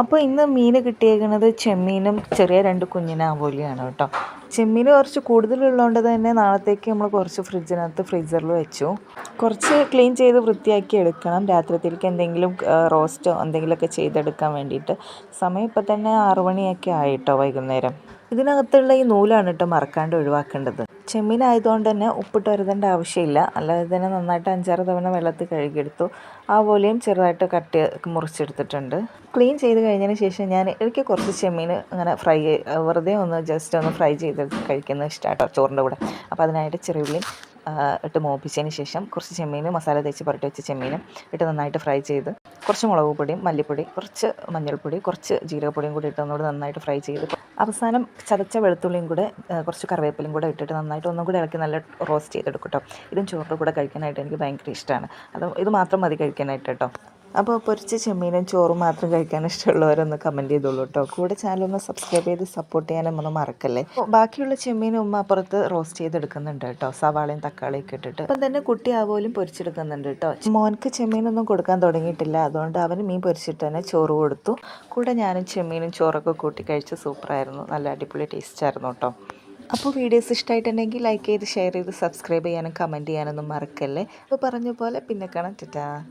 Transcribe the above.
അപ്പോൾ ഇന്ന് മീൻ കിട്ടിയേക്കുന്നത് ചെമ്മീനും ചെറിയ രണ്ട് കുഞ്ഞിനാവോലിയാണ് കേട്ടോ. ചെമ്മീൻ കുറച്ച് കൂടുതലുള്ളതുകൊണ്ട് തന്നെ നാളത്തേക്ക് നമ്മൾ കുറച്ച് ഫ്രിഡ്ജിനകത്ത് ഫ്രീസറിൽ വെച്ചു. കുറച്ച് ക്ലീൻ ചെയ്ത് വൃത്തിയാക്കി എടുക്കണം. രാത്രിയിലേക്ക് എന്തെങ്കിലും റോസ്റ്റോ എന്തെങ്കിലുമൊക്കെ ചെയ്തെടുക്കാൻ വേണ്ടിയിട്ട്. സമയം ഇപ്പം തന്നെ ആറു മണിയൊക്കെ ആയിട്ടോ വൈകുന്നേരം. ഇതിനകത്തുള്ള ഈ നൂലാണ് കേട്ടോ മറക്കാണ്ട് ഒഴിവാക്കേണ്ടത്. ചെമ്മീനായതുകൊണ്ട് തന്നെ ഉപ്പിട്ട് വരുതേണ്ട ആവശ്യമില്ല. അല്ലാതെ തന്നെ നന്നായിട്ട് അഞ്ചാറ് തവണ വെള്ളത്തിൽ കഴുകിയെടുത്തു. ആ പോലെയും ചെറുതായിട്ട് കട്ട് മുറിച്ചെടുത്തിട്ടുണ്ട്. ക്ലീൻ ചെയ്ത് കഴിഞ്ഞതിന് ശേഷം ഞാൻ എനിക്ക് കുറച്ച് ചെമ്മീൻ അങ്ങനെ ഫ്രൈ വെറുതെ ഒന്ന് ജസ്റ്റ് ഒന്ന് ഫ്രൈ ചെയ്ത് കഴിക്കുന്നത് ഇഷ്ടമാണ് ചോറിന്റെ കൂടെ. അപ്പോൾ അതിനായിട്ട് ചെറിയ ചെറിയുള്ളിയും ഇട്ട് മോപ്പിച്ചതിന് ശേഷം കുറച്ച് ചെമ്മീനും മസാല തേച്ച് പുരട്ടി വെച്ച ചെമ്മീനും ഇട്ട് നന്നായിട്ട് ഫ്രൈ ചെയ്ത് കുറച്ച് മുളക് പൊടിയും മല്ലിപ്പൊടി കുറച്ച് മഞ്ഞൾപ്പൊടി കുറച്ച് ജീരകപ്പൊടിയും കൂടി ഇട്ട് ഒന്നുകൂടി നന്നായിട്ട് ഫ്രൈ ചെയ്ത് അവസാനം ചതച്ച വെളുത്തുള്ളിയും കൂടെ കുറച്ച് കറിവേപ്പിലും കൂടെ ഇട്ടിട്ട് നന്നായിട്ട് ഒന്നും കൂടി ഇളക്കി നല്ല റോസ്റ്റ് ചെയ്തെടുക്കും കേട്ടോ ഇതും ചോറിന്റെ കൂടെ കഴിക്കാനായിട്ട് എനിക്ക് ഭയങ്കര ഇഷ്ടമാണ് അത് ഇത് മാത്രം മതി കഴിക്കാനായിട്ട് കേട്ടോ അപ്പോൾ പൊരിച്ച ചെമ്മീനും ചോറും മാത്രം കഴിക്കാൻ ഇഷ്ടമുള്ളവരൊന്ന് കമന്റ് ചെയ്തോളൂ കേട്ടോ കൂടെ ചാനലൊന്ന് സബ്സ്ക്രൈബ് ചെയ്ത് സപ്പോർട്ട് ചെയ്യാനും ഒന്ന് മറക്കല്ലേ? ബാക്കിയുള്ള ചെമ്മീനും ഉമ്മ അപ്പുറത്ത് റോസ്റ്റ് ചെയ്തെടുക്കുന്നുണ്ട് കേട്ടോ സവാളയും തക്കാളിയൊക്കെ ഇട്ടിട്ട്. അപ്പം തന്നെ കുട്ടി ആവോലും പൊരിച്ചെടുക്കുന്നുണ്ട് കേട്ടോ മോൻക്ക് ചെമ്മീനൊന്നും കൊടുക്കാൻ തുടങ്ങിയിട്ടില്ല അതുകൊണ്ട് അവന് മീൻ പൊരിച്ചിട്ട് തന്നെ ചോറ് കൊടുത്തു. കൂടെ ഞാനും ചെമ്മീനും ചോറൊക്കെ കൂട്ടി കഴിച്ച് സൂപ്പറായിരുന്നു നല്ല അടിപൊളി ടേസ്റ്റ് ആയിരുന്നു കേട്ടോ അപ്പോൾ വീഡിയോസ് ഇഷ്ടമായിട്ടുണ്ടെങ്കിൽ ലൈക്ക് ചെയ്ത് ഷെയർ ചെയ്ത് സബ്സ്ക്രൈബ് ചെയ്യാനും കമന്റ് ചെയ്യാനൊന്നും മറക്കല്ലേ? അപ്പോൾ പറഞ്ഞ പോലെ പിന്നെ കാണാം ടാ